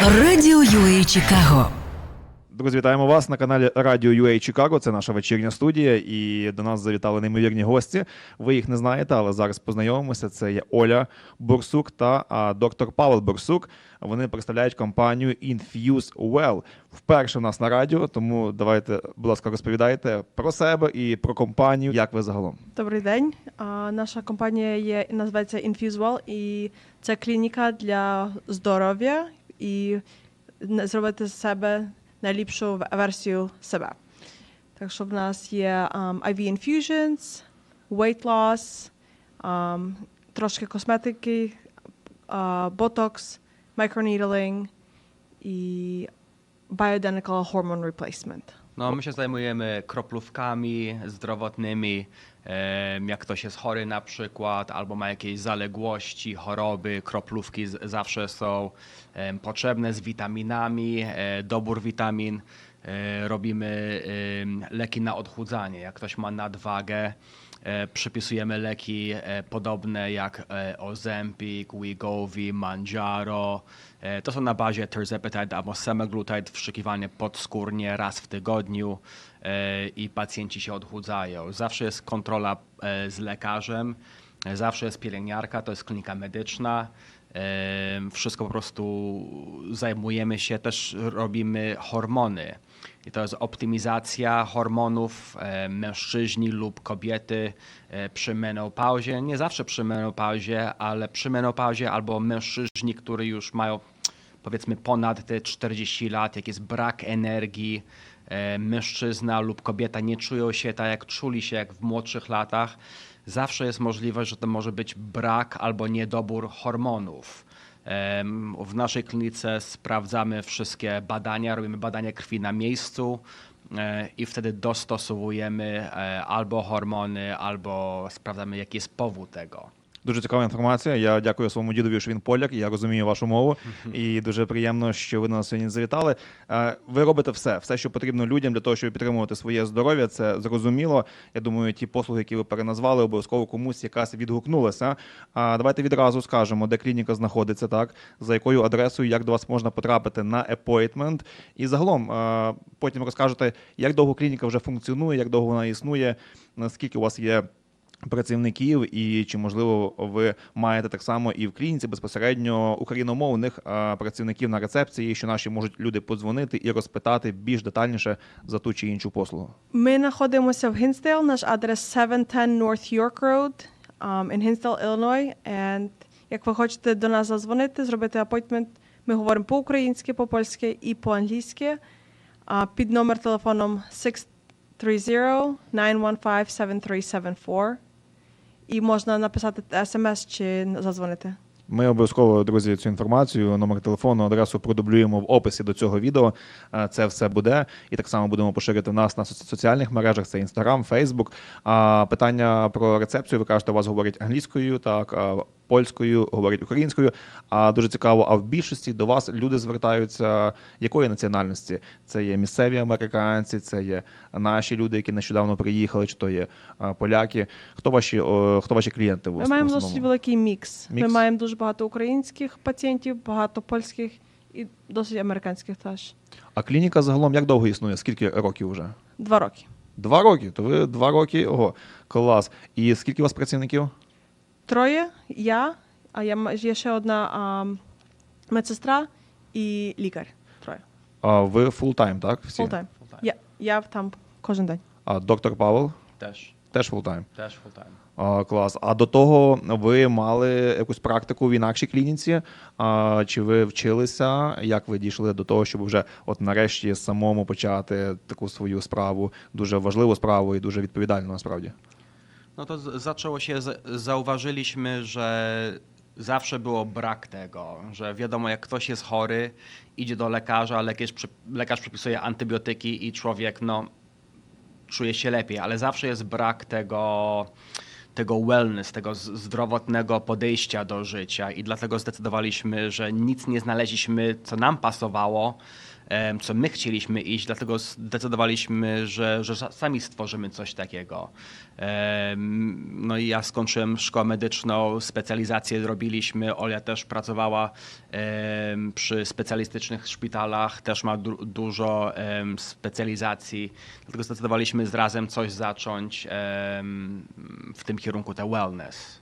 Радіо UA Чикаго. Друзі, вітаємо вас на каналі Радіо UA Чикаго. Це наша вечірня студія, і до нас завітали неймовірні гості. Ви їх не знаєте, але зараз познайомимося. Це є Оля Бурсук та а, доктор Павел Бурсук. Вони представляють компанію Infuse Well. Вперше в нас на радіо. Тому давайте, будь ласка, розповідайте про себе і про компанію. Як ви загалом? Добрий день. А, Наша компанія є називається InfuseWell, і це клініка для здоров'я і зробити з себе найліпшу версію себе. Так що в нас є um, IV infusions, weight loss, um, трошки косметики, uh, botox, microneedling і bioidentical hormone replacement. No, my się zajmujemy kroplówkami zdrowotnymi. Jak ktoś jest chory na przykład, albo ma jakieś zaległości, choroby, kroplówki zawsze są potrzebne z witaminami, e, dobór witamin. E, Robimy leki na odchudzanie. Jak ktoś ma nadwagę, e, przypisujemy leki e, podobne jak e, Ozempic, Wegovy, Manjaro. To są na bazie terzepatide albo semaglutide wszykiwane podskórnie raz w tygodniu i pacjenci się odchudzają. Zawsze jest kontrola z lekarzem, zawsze jest pielęgniarka, to jest klinika medyczna. Wszystko po prostu zajmujemy się, też robimy hormony. I to jest optymizacja hormonów mężczyźni lub kobiety e, przy menopauzie. Nie zawsze przy menopauzie, ale przy menopauzie albo mężczyźni, którzy już mają powiedzmy ponad te 40 lat, jak jest brak energii, e, mężczyzna lub kobieta nie czują się tak, jak czuli się jak w młodszych latach, zawsze jest możliwość, że to może być brak albo niedobór hormonów. W naszej klinice sprawdzamy wszystkie badania, robimy badania krwi na miejscu e, i wtedy dostosowujemy e, albo hormony, albo sprawdzamy, jaki jest powód tego. Дуже цікава інформація. Я дякую своєму дідові, що він поляк. Я розумію вашу мову, і дуже приємно, що ви на нас сьогодні завітали. Е, Ви робите все, все, що потрібно людям для того, щоб підтримувати своє здоров'я. Це зрозуміло. Я думаю, ті послуги, які ви переназвали, обов'язково комусь якась відгукнулася. А давайте відразу скажемо, де клініка знаходиться, так за якою адресою, як до вас можна потрапити на appointment. І загалом е, потім розкажете, як довго клініка вже функціонує, як довго вона існує, наскільки у вас є працівників, і чи можливо ви маєте так само і в клініці безпосередньо україномовних працівників на рецепції, що наші можуть люди подзвонити і розпитати більш детальніше за ту чи іншу послугу. Ми знаходимося в Гінсдейл. Наш адрес 710 North York Road um, in Hinsdale, Illinois. And як ви хочете до нас зазвонити, зробити апойтмент, ми говоримо по-українськи, по-польськи і по-англійськи. А, під номер телефоном 630-915-7374. І можна написати смс чи зазвонити. Ми обов'язково, друзі, цю інформацію, номер телефону, адресу продублюємо в описі до цього відео. Е, Це все буде. І так само будемо поширити в нас на соці- соціальних мережах. Це Instagram, Facebook. А питання про рецепцію, ви кажете, у вас говорять англійською, так, польською, говорять українською. А дуже цікаво, а в більшості до вас люди звертаються якої національності? Це є місцеві американці, це є наші люди, які нещодавно приїхали, чи то є поляки. Хто ваші, хто ваші клієнти? Ми маємо досить великий мікс. Ми маємо дуже багато українських пацієнтів, багато польських і досить американських теж. А клініка загалом як довго існує? Скільки років вже? Два роки. Два роки. То ви два роки. Ого, клас. І скільки у вас працівників? Троє, я, а я є ще одна а, медсестра і лікар. Троє. А ви фултайм, так? Всі? Full. Я, я там кожен день. А доктор Павел Też, теж фултайм. full time. А, клас. А до того ви мали якусь практику в інакшій клініці? А, чи ви вчилися? Як ви дійшли до того, щоб вже от нарешті самому почати таку свою справу, дуже важливу справу і дуже відповідальну насправді? No to zaczęło się, zauważyliśmy, że zawsze było brak tego, że wiadomo, jak ktoś jest chory, idzie do lekarza, lekarz, lekarz przypisuje antybiotyki i człowiek no, czuje się lepiej, ale zawsze jest brak tego, tego wellness, tego zdrowotnego podejścia do życia i dlatego zdecydowaliśmy, że nic nie znaleźliśmy, co nam pasowało co my chcieliśmy iść, dlatego zdecydowaliśmy, że, że sa- sami stworzymy coś takiego. Em, No i ja skończyłem szkołę medyczną, specjalizację robiliśmy. Olia też pracowała em, przy specjalistycznych szpitalach, też ma du- dużo em, specjalizacji. Dlatego zdecydowaliśmy z razem coś zacząć em, w tym kierunku, te wellness.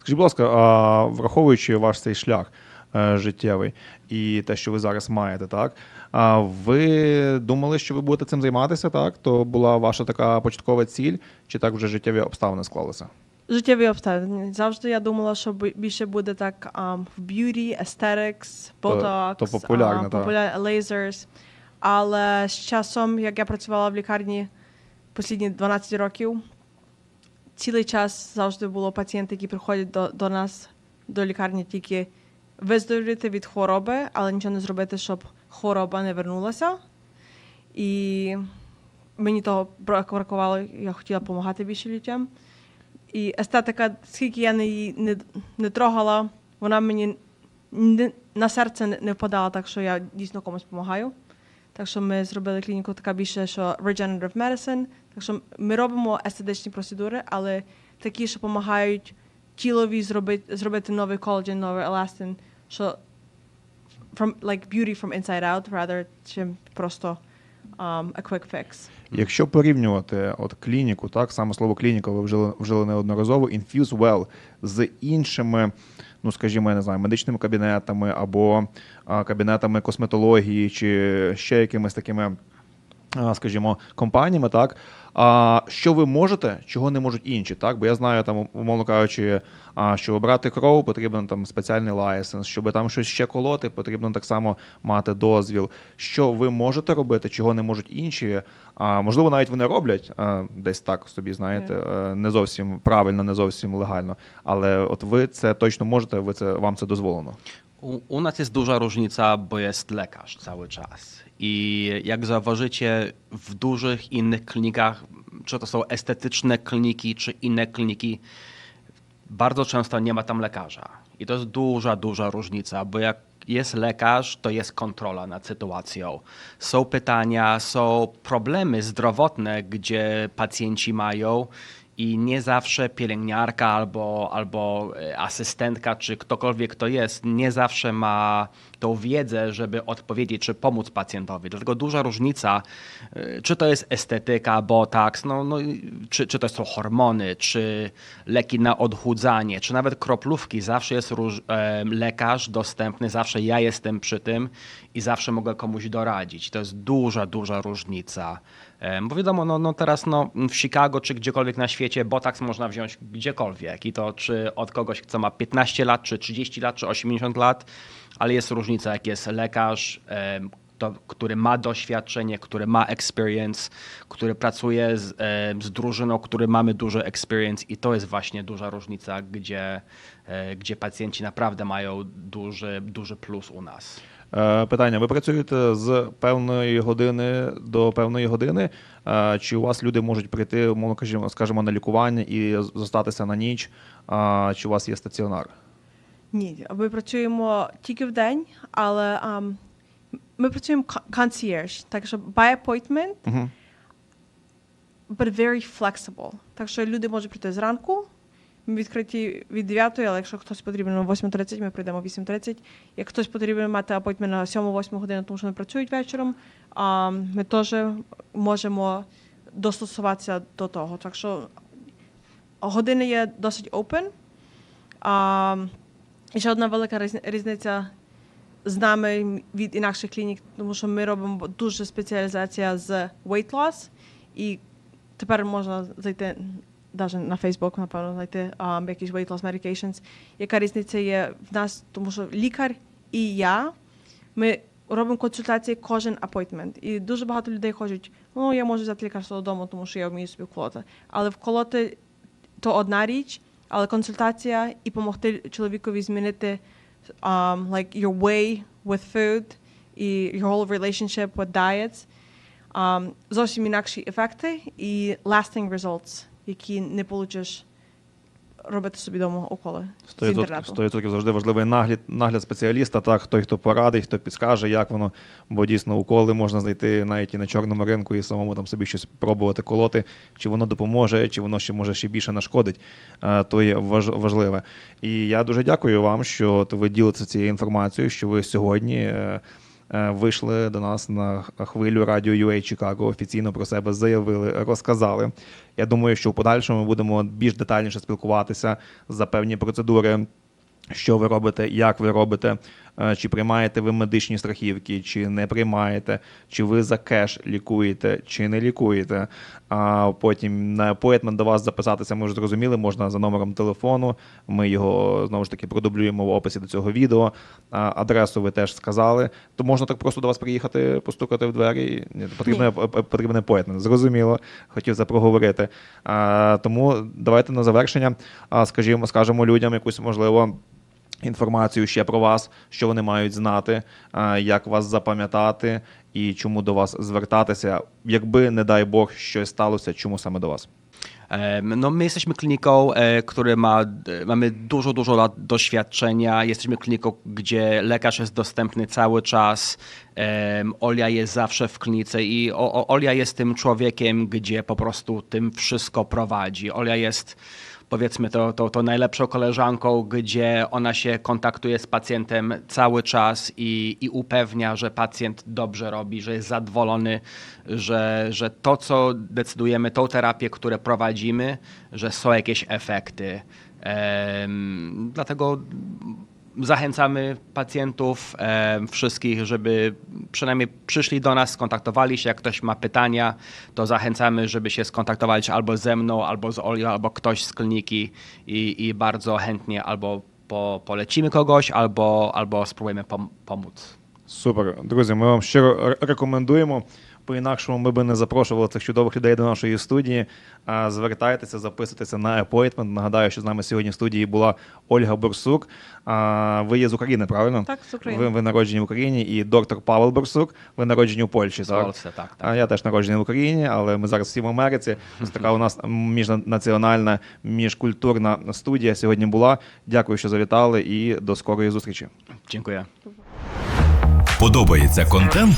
Скажіть, будь ласка, а враховуючи ваш цей шлях е, життєвий і те, що ви зараз маєте, так а ви думали, що ви будете цим займатися? Так, то була ваша така початкова ціль, чи так вже життєві обставини склалися? Життєві обставини. Завжди я думала, що більше буде так ам, в б'юті, То- ботокс, то популярно, так. популя... lasers. Але з часом, як я працювала в лікарні останні 12 років, цілий час завжди було пацієнти, які приходять до, до нас, до лікарні тільки виздоровіти від хвороби, але нічого не зробити, щоб хвороба не вернулася. І мені того брак- бракувало, я хотіла допомагати більше людям. І естетика, скільки я не її не, не трогала, вона мені не, на серце не, впадала, так що я дійсно комусь допомагаю. Так що ми зробили клініку така більше, що regenerative medicine. Так що ми робимо естетичні процедури, але такі, що допомагають тілові зробити, зробити новий колаген, новий еластин, що from, like beauty from inside out, rather, чим просто um, a quick fix. Якщо порівнювати от клініку, так саме слово клініка ви вжили, вжили неодноразово, Infuse Well з іншими, ну скажімо, я не знаю, медичними кабінетами або а, кабінетами косметології чи ще якимись такими. А, Скажімо, компаніями, так а що ви можете, чого не можуть інші, так? Бо я знаю, там, умовно кажучи, а, щоб брати кров, потрібен там спеціальний лайсенс, щоб там щось ще колоти, потрібно так само мати дозвіл. Що ви можете робити, чого не можуть інші? А можливо, навіть вони роблять а, десь так собі, знаєте, е, не зовсім правильно, не зовсім легально. Але от ви це точно можете, ви це вам це дозволено. U, u nas jest duża różnica, bo jest lekarz cały czas. I jak zauważycie, w dużych innych klinikach, czy to są estetyczne kliniki, czy inne kliniki, bardzo często nie ma tam lekarza. I to jest duża, duża różnica, bo jak jest lekarz, to jest kontrola nad sytuacją. Są pytania, są problemy zdrowotne, gdzie pacjenci mają i nie zawsze pielęgniarka albo, albo e, asystentka, czy ktokolwiek to jest, nie zawsze ma tą wiedzę, żeby odpowiedzieć, czy pomóc pacjentowi. Dlatego duża różnica, e, czy to jest estetyka, botox, no, no, czy, czy to są hormony, czy leki na odchudzanie, czy nawet kroplówki. Zawsze jest róż, e, lekarz dostępny, zawsze ja jestem przy tym i zawsze mogę komuś doradzić. To jest duża, duża różnica. Bo wiadomo, no, no teraz no, w Chicago czy gdziekolwiek na świecie botox można wziąć gdziekolwiek. I to czy od kogoś, kto ma 15 lat, czy 30 lat, czy 80 lat, ale jest różnica, jak jest lekarz, to, który ma doświadczenie, który ma experience, który pracuje z, z drużyną, który mamy duży experience i to jest właśnie duża różnica, gdzie, e, gdzie pacjenci naprawdę mają duży, duży plus u nas. Е, Питання: ви працюєте з певної години до певної години? Е, Чи у вас люди можуть прийти, умовно скажімо, на лікування і зостатися на ніч? Чи у вас є стаціонар? Ні, ми працюємо тільки в день, але ам, ми працюємо concierge, так що by appointment, Угу. but very flexible. Так що люди можуть прийти зранку, відкриті від 9, але якщо хтось потрібен на 8.30, ми прийдемо о 8.30. Як хтось потрібен мати appointment на 7-8 годину, тому що вони працюють вечором, ам, ми теж можемо достосуватися до того. Так що години є досить open. А, і ще одна велика різни- різниця з нами від інакших клінік, тому що ми робимо дуже спеціалізація з weight loss, і тепер можна зайти навіть на Facebook, напевно, знайти um, якісь weight loss medications. Яка різниця є в нас, тому що лікар і я, ми робимо консультації кожен appointment. І дуже багато людей хочуть, ну, я можу взяти лікарство додому, тому що я вмію собі вколоти. Але вколоти то одна річ, але консультація і допомогти чоловікові змінити um, like your way with food і your whole relationship with diets. Um, зовсім інакші ефекти і lasting results, які не получиш робити собі вдома уколи з 100%, інтернету. 100% завжди важливий нагляд, нагляд спеціаліста, так, той, хто порадить, хто підскаже, як воно, бо дійсно уколи можна знайти навіть і на чорному ринку і самому там собі щось пробувати колоти, чи воно допоможе, чи воно ще може ще більше нашкодить, Е, то є важ- важливе. І я дуже дякую вам, що ви ділитеся цією інформацією, що ви сьогодні. Е, Вийшли до нас на хвилю радіо UA Чикаго, офіційно про себе заявили, розказали. Я думаю, що в подальшому ми будемо більш детальніше спілкуватися за певні процедури, що ви робите, як ви робите, чи приймаєте ви медичні страхівки, чи не приймаєте, чи ви за кеш лікуєте, чи не лікуєте. А потім на апойтмент до вас записатися, ми вже зрозуміли, можна за номером телефону. Ми його знову ж таки продублюємо в описі до цього відео. Адресу ви теж сказали. То можна так просто до вас приїхати, постукати в двері. Ні, потрібно, потрібен апойтмент. Зрозуміло, хотів це проговорити. А, тому давайте на завершення, скажімо, скажемо людям якусь можливо інформацію ще про вас, що вони мають знати, а, як вас запам'ятати і чому до вас звертатися, якби, не дай Бог, щось сталося, чому same do was? Em, No, my jesteśmy kliniką, e, która ma, e, mamy dużo, dużo lat doświadczenia. Jesteśmy kliniką, gdzie lekarz jest dostępny cały czas. Em, Olia jest zawsze w klinice i o, o, Olia jest tym człowiekiem, gdzie po prostu tym wszystko prowadzi. Olia jest powiedzmy to, to, to najlepszą koleżanką, gdzie ona się kontaktuje z pacjentem cały czas i, i upewnia, że pacjent dobrze robi, że jest zadowolony, że, że to, co decydujemy, tą terapię, które prowadzimy, że są jakieś efekty. Dlatego zachęcamy pacjentów em, wszystkich, żeby przynajmniej przyszli do nas, skontaktowali się. Jak ktoś ma pytania, to zachęcamy, żeby się skontaktowali albo ze mną, albo z Olią, albo ktoś z kliniki i, i bardzo chętnie albo po, polecimy kogoś, albo, albo spróbujemy pom- pomóc. Супер, друзі. Ми вам щиро ре- рекомендуємо. По-інакшому ми би не запрошували цих чудових людей до нашої студії. Звертайтеся, записуйтеся на appointment. Нагадаю, що з нами сьогодні в студії була Ольга Борсук. Ви є з України, правильно? Так, з України. Ви, ви народжені в Україні, і доктор Павел Борсук. Ви народжені у Польщі, так? Tak. А я теж народжений в Україні, але ми зараз всі в Америці. Ось така у нас міжнаціональна, міжкультурна студія сьогодні була. Дякую, що завітали, і до скорої зустрічі. Dziękuję. Подобається контент?